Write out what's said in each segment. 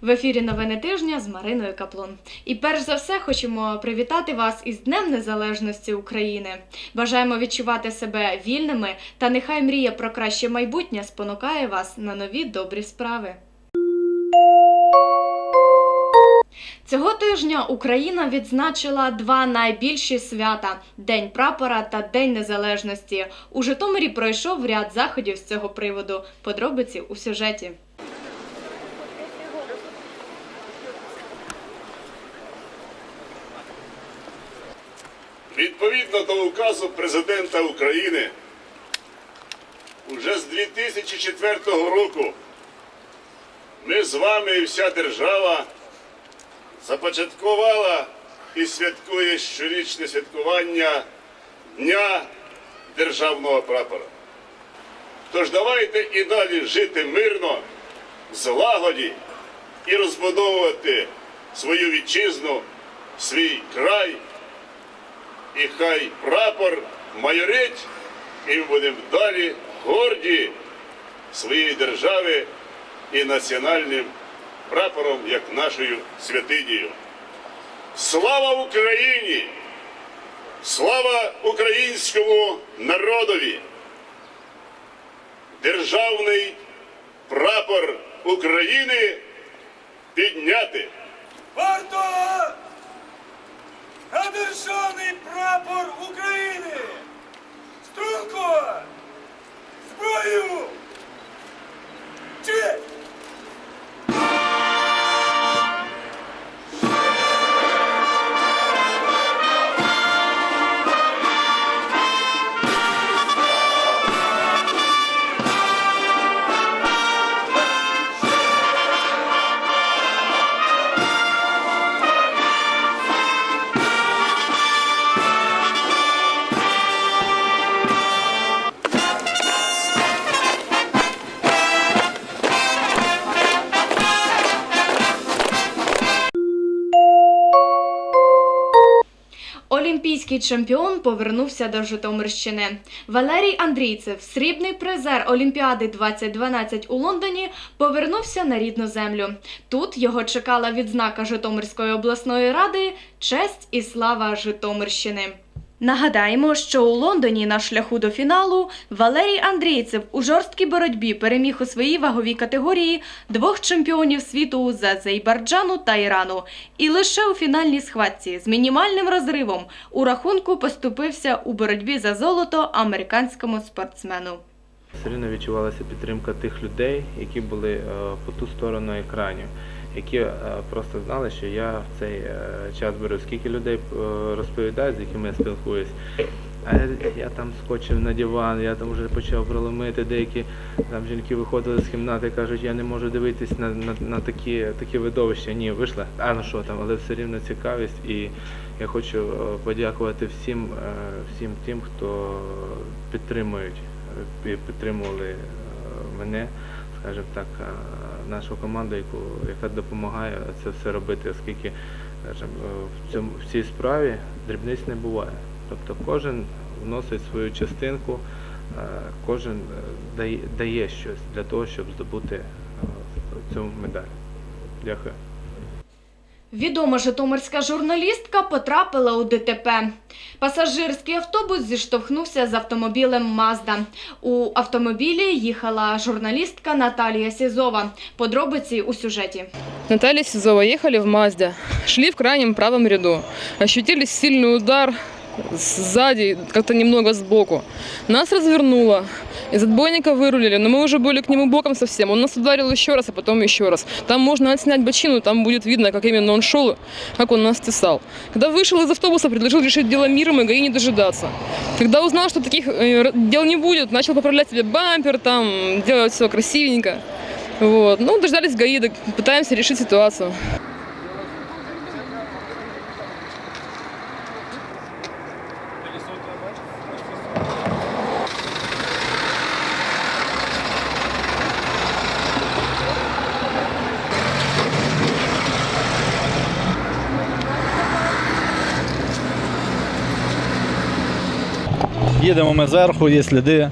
В ефірі новини тижня з Мариною Каплун. І перш за все хочемо привітати вас із Днем Незалежності України. Бажаємо відчувати себе вільними та нехай мрія про краще майбутнє спонукає вас на нові добрі справи. Цього тижня Україна відзначила два найбільші свята День прапора та День Незалежності. У Житомирі пройшов ряд заходів з цього приводу. Подробиці у сюжеті. Відповідно до указу президента України, уже з 2004 року ми з вами і вся держава започаткувала і святкує щорічне святкування Дня державного прапора. Тож давайте і далі жити мирно, злагоді і розбудовувати свою вітчизну, свій край. І хай прапор майорить, і ми будемо далі горді своєї держави і національним прапором, як нашою святинею. Слава Україні! Слава українському народові! Державний прапор України підняти! Варто! На державний прапор України! Олімпійський чемпіон повернувся до Житомирщини. Валерій Андрійцев, срібний призер Олімпіади 2012 у Лондоні, повернувся на рідну землю. Тут його чекала відзнака Житомирської обласної ради Честь і слава Житомирщини. Нагадаємо, що у Лондоні на шляху до фіналу Валерій Андрійцев у жорсткій боротьбі переміг у своїй ваговій категорії двох чемпіонів світу з Азербайджану та Ірану. І лише у фінальній схватці з мінімальним розривом у рахунку поступився у боротьбі за золото американському спортсмену. Все рівно відчувалася підтримка тих людей, які були е, по ту сторону екранів, які е, просто знали, що я в цей е, час беру, скільки людей е, розповідають, з якими я спілкуюсь. А я, там скочив на диван, я там вже почав проломити. Деякі там жінки виходили з кімнати кажуть, я не можу дивитись на, на, на такі, такі видовища. Ні, вийшла. А ну що там, але все рівно цікавість. І я хочу подякувати всім, всім тим, хто підтримують, підтримували мене, скажімо так, е, нашу команду, яку, яка допомагає це все робити, оскільки скажімо, е, в, цьому, в цій справі дрібниць не буває. Тобто кожен вносить свою частинку, е, кожен дає, дає щось для того, щоб здобути цю медаль. Дякую. Відома житомирська журналістка потрапила у ДТП. Пасажирський автобус зіштовхнувся з автомобілем Мазда. У автомобілі їхала журналістка Наталія Сізова. Подробиці у сюжеті. Наталья Сизова ехали в Мазде, шли в крайнем правом ряду, ощутили сильный удар сзади, как-то немного сбоку. Нас развернуло, из отбойника вырулили, но мы уже были к нему боком совсем. Он нас ударил еще раз, а потом еще раз. Там можно отснять бочину, там будет видно, как именно он шел, как он нас тесал. Когда вышел из автобуса, предложил решить дело миром и ГАИ не дожидаться. Когда узнал, что таких э, р- дел не будет, начал поправлять себе бампер, там, делать все красивенько. Вот. Ну, дождались ГАИ, да пытаемся решить ситуацию. Їдемо ми зверху, є сліди.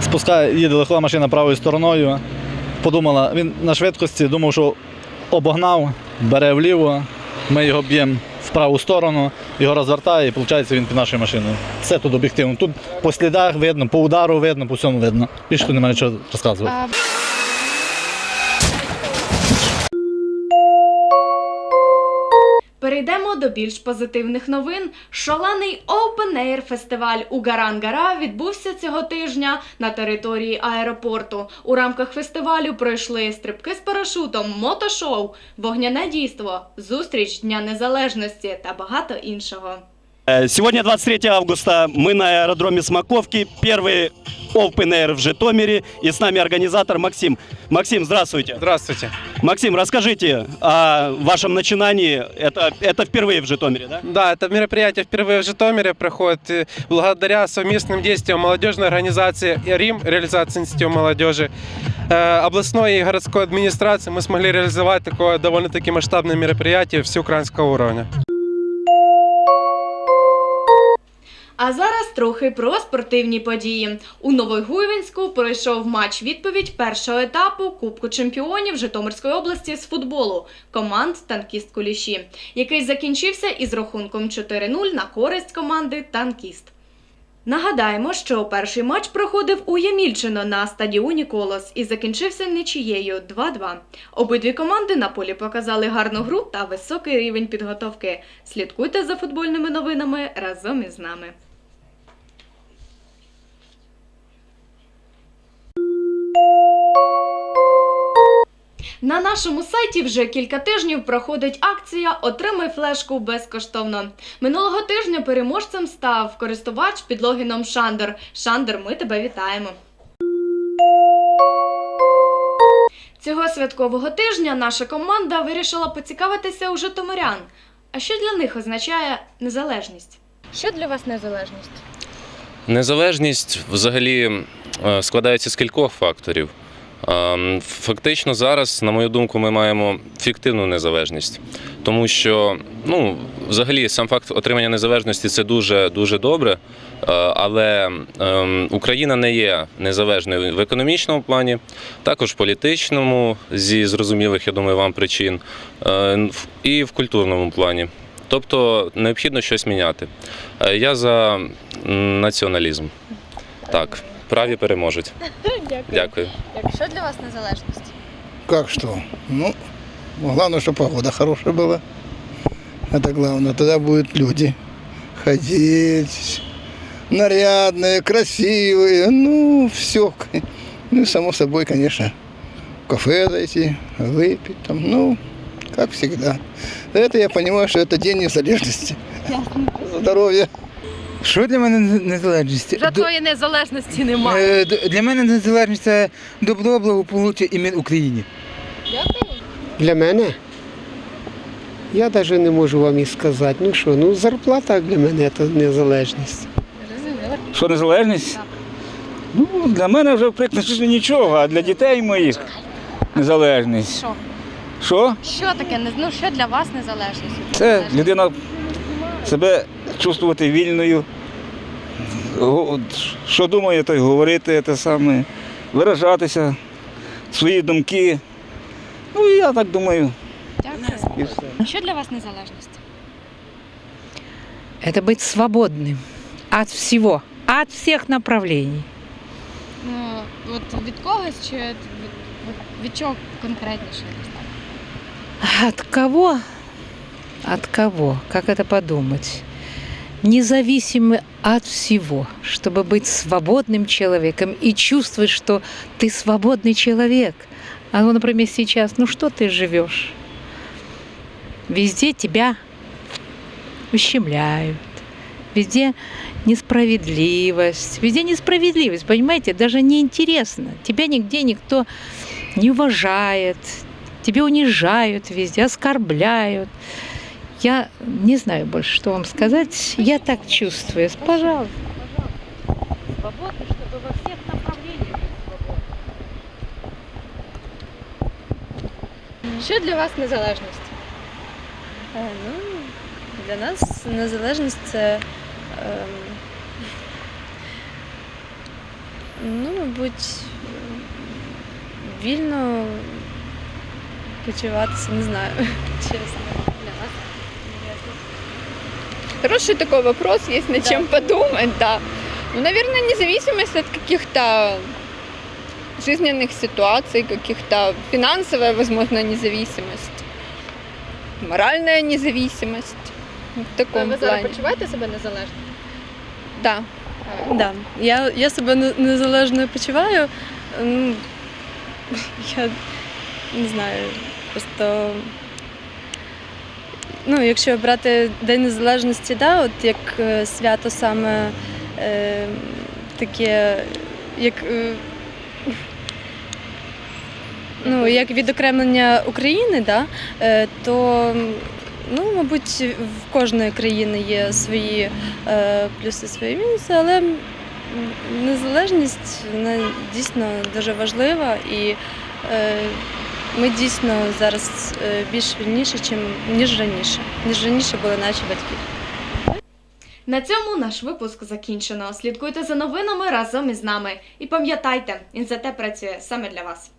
Спускає, їде легка машина правою стороною. Подумала, він на швидкості думав, що обогнав, бере вліво, ми його б'ємо в праву сторону, його розвертає і виходить він під нашою машиною. Все тут об'єктивно. Тут по слідах видно, по удару видно, по всьому видно. Більше тут немає нічого розказувати. Перейдемо до більш позитивних новин. Шалений Open Air фестиваль у Гарангара відбувся цього тижня на території аеропорту. У рамках фестивалю пройшли стрибки з парашутом, мотошоу, вогняне дійство, зустріч Дня Незалежності та багато іншого. Э, Сегодня 23 августа мы на аэродроме Смоковки, первый Open Air в Житомире, и с нами организатор Максим. Максим, здравствуйте. Здравствуйте. Максим, расскажите о вашем начинании. Это, это впервые в Житомире, да? Да, это мероприятие впервые в Житомире проходит э, благодаря совместным действиям молодежной организации «Рим», реализации Института молодежи, э, областной и городской администрации. Мы смогли реализовать такое довольно-таки масштабное мероприятие всеукраинского уровня. А зараз трохи про спортивні події. У Новогуйвинську пройшов матч відповідь першого етапу Кубку чемпіонів Житомирської області з футболу команд Танкіст Куліші, який закінчився із рахунком 4-0 на користь команди Танкіст. Нагадаємо, що перший матч проходив у Ямільчино на стадіоні Колос і закінчився нічією 2-2. Обидві команди на полі показали гарну гру та високий рівень підготовки. Слідкуйте за футбольними новинами разом із нами. На нашому сайті вже кілька тижнів проходить акція Отримай флешку безкоштовно. Минулого тижня переможцем став користувач під логіном Шандер. Шандер, ми тебе вітаємо. Цього святкового тижня наша команда вирішила поцікавитися у житомирян. А що для них означає незалежність? Що для вас незалежність? Незалежність взагалі е, складається з кількох факторів. Ем, Фактично зараз, на мою думку, ми маємо фіктивну незалежність, тому що ну, взагалі сам факт отримання незалежності це дуже дуже добре. е, Але ем, Україна не є незалежною в економічному плані, також в політичному, зі зрозумілих, я думаю, вам причин, е, і в культурному плані. Тобто необхідно щось міняти. Е, Я за націоналізм. Так, праві переможуть. Дякую. Що для вас незалежність? Как что? Ну, главное, чтобы погода хорошая была. Это главное. Тогда будут люди ходить, нарядные, красивые. Ну, все. Ну и само собой, конечно, в кафе зайти, выпить там. Ну, как всегда. Это я понимаю, что это день незалежности. Здоровья. Що для мене незалежність? Вже твоєї незалежності немає. Е, д- Для мене незалежність це добро, благополуччя і мир Україні. Для мене? Я навіть не можу вам і сказати. Ну що, ну зарплата для мене це незалежність. Що незалежність? Ну, для мене вже в принципі нічого, а для дітей моїх незалежність. Що? Що? Що таке? Ну що для вас незалежність? Це людина себе чувствувати вільною. Го- Що думає, то й говорити те саме, виражатися, свої думки. Ну, і я так думаю. І все. Що для вас незалежність? Это быть свободным от всего, от всех направлений. Ну, от від когось чи від, від чого конкретніше? От кого? От кого? Как это подумать? Независимо от всего, чтобы быть свободным человеком и чувствовать, что ты свободный человек. А ну, например, сейчас, ну что ты живешь? Везде тебя ущемляют, везде несправедливость, везде несправедливость, понимаете, даже неинтересно. Тебя нигде никто не уважает, тебя унижают везде, оскорбляют. Я не знаю больше, что вам сказать. Я так чувствую. Пожалуйста. Свободно, чтобы во всех направлениях Що для вас незалежність? Ну, для нас незалежність це, ем, ну, мабуть, вільно почуватися, не знаю, чесно. Хороший такой вопрос, есть над чем подумать, да. Ну, наверное, независимость от каких-то жизненных ситуаций, каких-то финансовая, возможно, независимость, моральная независимость. В таком Ви зараз плане. почуваєте себе незалежно? Да. Да. Я, я себе незалежно почуваю. Ну, я не знаю, просто. Ну, якщо брати День Незалежності, да, от як е, свято саме е, таке, як, е, ну, як відокремлення України, да, е, то ну, мабуть, в кожної країни є свої е, плюси, свої мінуси, але незалежність вона дійсно дуже важлива і е, ми дійсно зараз е, більш вільніші, ніж раніше. Ніж раніше були наші батьки. На цьому наш випуск закінчено. Слідкуйте за новинами разом із нами. І пам'ятайте, ІНЗТ працює саме для вас.